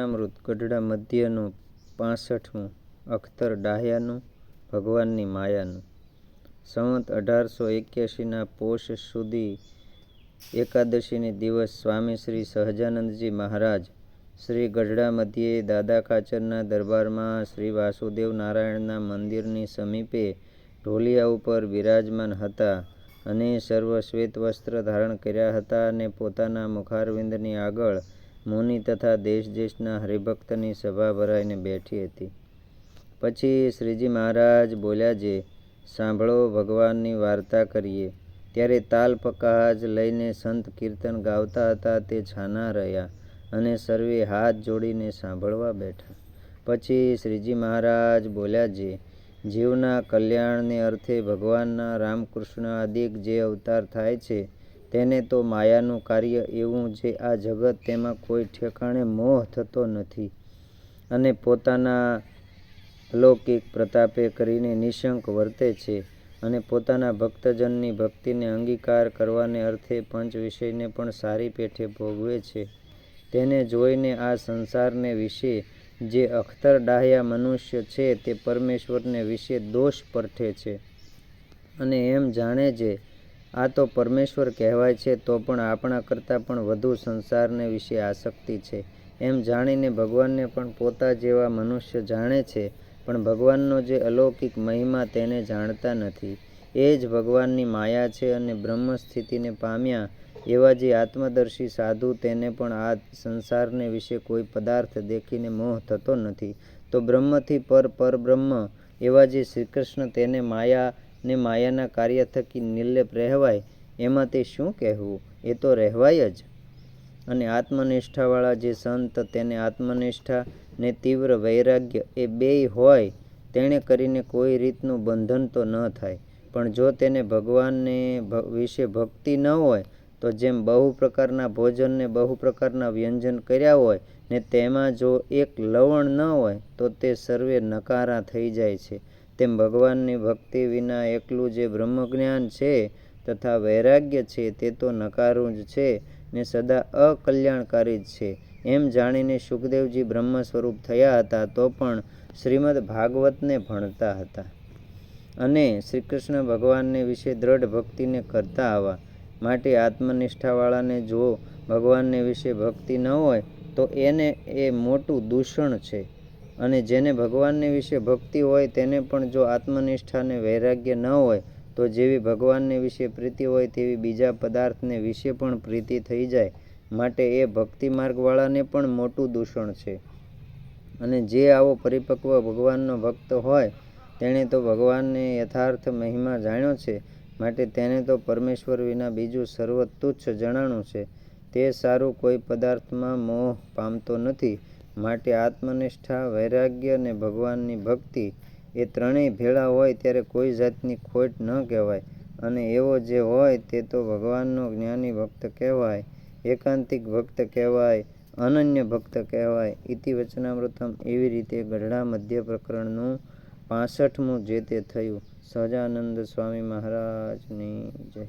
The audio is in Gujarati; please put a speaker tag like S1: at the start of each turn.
S1: અમૃત ગઢડા મધ્યનું પાંસઠમું, અખ્તર ડાહ્યાનું, ભગવાનની માયાનું. સંવત અઢારસો એક્યાસીના પોષ સુધી એકાદશીને દિવસ સ્વામી શ્રી સહજાનંદજી મહારાજ શ્રી ગઢડા મધ્યે દાદા ખાચરના દરબારમાં શ્રી વાસુદેવ નારાયણના મંદિરની સમીપે ઢોલિયા ઉપર બિરાજમાન હતા અને સર્વ શ્વેત વસ્ત્ર ધારણ કર્યા હતા અને પોતાના મુખારવિંદની આગળ મુનિ તથા દેશ દેશના હરિભક્તની સભા ભરાઈને બેઠી હતી. પછી શ્રીજી મહારાજ બોલ્યા જે, સાંભળો, ભગવાનની વાર્તા કરીએ. ત્યારે તાલ પકાજ લઈને સંત કીર્તન ગાવતા હતા તે છાના રહ્યા અને સર્વે હાથ જોડીને સાંભળવા બેઠા. પછી શ્રીજી મહારાજ બોલ્યા જે, જીવના કલ્યાણને અર્થે ભગવાનના રામકૃષ્ણ આદિક જે અવતાર થાય છે તેને તો માયાનું કાર્ય એવું જે આ જગત તેમાં કોઈ ઠેકાણે મોહ થતો નથી. અને પોતાના અલૌકિક પ્રતાપે કરીને નિશંક વર્તે છે અને પોતાના ભક્તજનની ભક્તિને અંગીકાર કરવાને અર્થે પંચ વિષયને પણ સારી પેઠે ભોગવે છે. તેને જોઈને આ સંસારને વિશે જે અખતર ડાહ્યા મનુષ્ય છે તે પરમેશ્વરને વિશે દોષ પરઠે છે. અને એમ જાણે જે આ તો પરમેશ્વર કહેવાય છે, તો પણ આપણા કરતાં પણ વધુ સંસારને વિશે આસક્તિ છે. એમ જાણીને ભગવાનને પણ પોતા જેવા મનુષ્ય જાણે છે, પણ ભગવાનનો જે અલૌકિક મહિમા તેને જાણતા નથી. એ જ ભગવાનની માયા છે અને બ્રહ્મ સ્થિતિને પામ્યા એવા જે આત્મદર્શી સાધુ તેને પણ આ સંસારને વિશે કોઈ પદાર્થ દેખીને મોહ થતો નથી. તો બ્રહ્મથી પર પરબ્રહ્મ એવા જે શ્રીકૃષ્ણ તેને માયા ને માયાના કાર્ય થકી નિર્લેપ રહેવાય, એમાં તે શું કહેવું? એ તો રહેવાય જ. અને આત્મનિષ્ઠાવાળા જે સંત તેને આત્મનિષ્ઠા ને તીવ્ર વૈરાગ્ય એ બેય હોય, તેણે કરીને કોઈ રીતનું બંધન તો ન થાય. પણ જો તેને ભગવાનને વિશે ભક્તિ ન હોય, તો જેમ બહુ પ્રકારના ભોજનને બહુ પ્રકારના વ્યંજન કર્યા હોય, ને તેમાં જો એક લવણ ન હોય, તો તે સર્વે નકારા થઈ જાય છે. તેમ ભગવાનની ભક્તિ વિના એકલું જે બ્રહ્મજ્ઞાન છે તથા વૈરાગ્ય છે તે તો નકારું જ છે ને સદા અકલ્યાણકારી જ છે. એમ જાણીને સુખદેવજી બ્રહ્મ સ્વરૂપ થયા હતા તો પણ શ્રીમદ ભાગવતને ભણતા હતા અને શ્રી કૃષ્ણ ભગવાનને વિશે દ્રઢ ભક્તિને કરતા આવા. માટે આત્મનિષ્ઠાવાળાને જો ભગવાનને વિશે ભક્તિ ન હોય તો એને એ મોટું દૂષણ છે. અને જેને ભગવાનને વિશે ભક્તિ હોય તેને પણ જો આત્મનિષ્ઠાને વૈરાગ્ય ન હોય, તો જેવી ભગવાનને વિશે પ્રીતિ હોય તેવી બીજા પદાર્થને વિશે પણ પ્રીતિ થઈ જાય. માટે એ ભક્તિ માર્ગવાળાને પણ મોટું દૂષણ છે. અને જે આવો પરિપક્વ ભગવાનનો ભક્ત હોય, તેણે તો ભગવાનને યથાર્થ મહિમા જાણ્યો છે. માટે તેને તો પરમેશ્વર વિના બીજું સર્વ તુચ્છ જણાણું છે. તે સારું કોઈ પદાર્થમાં મોહ પામતો નથી. માટે આત્મનિષ્ઠા, વૈરાગ્ય અને ભગવાનની ભક્તિ એ ત્રણેય ભેળા હોય ત્યારે કોઈ જાતની ખોટ ન કહેવાય. અને એવો જે હોય તે તો ભગવાનનો જ્ઞાની ભક્ત કહેવાય, એકાંતિક ભક્ત કહેવાય, અનન્ય ભક્ત કહેવાય. ઇતિ વચનામૃતમ એવી રીતે ગઢડા મધ્ય પ્રકરણનું પાસઠમું જે તે થયું. સહજાનંદ સ્વામી મહારાજની જય.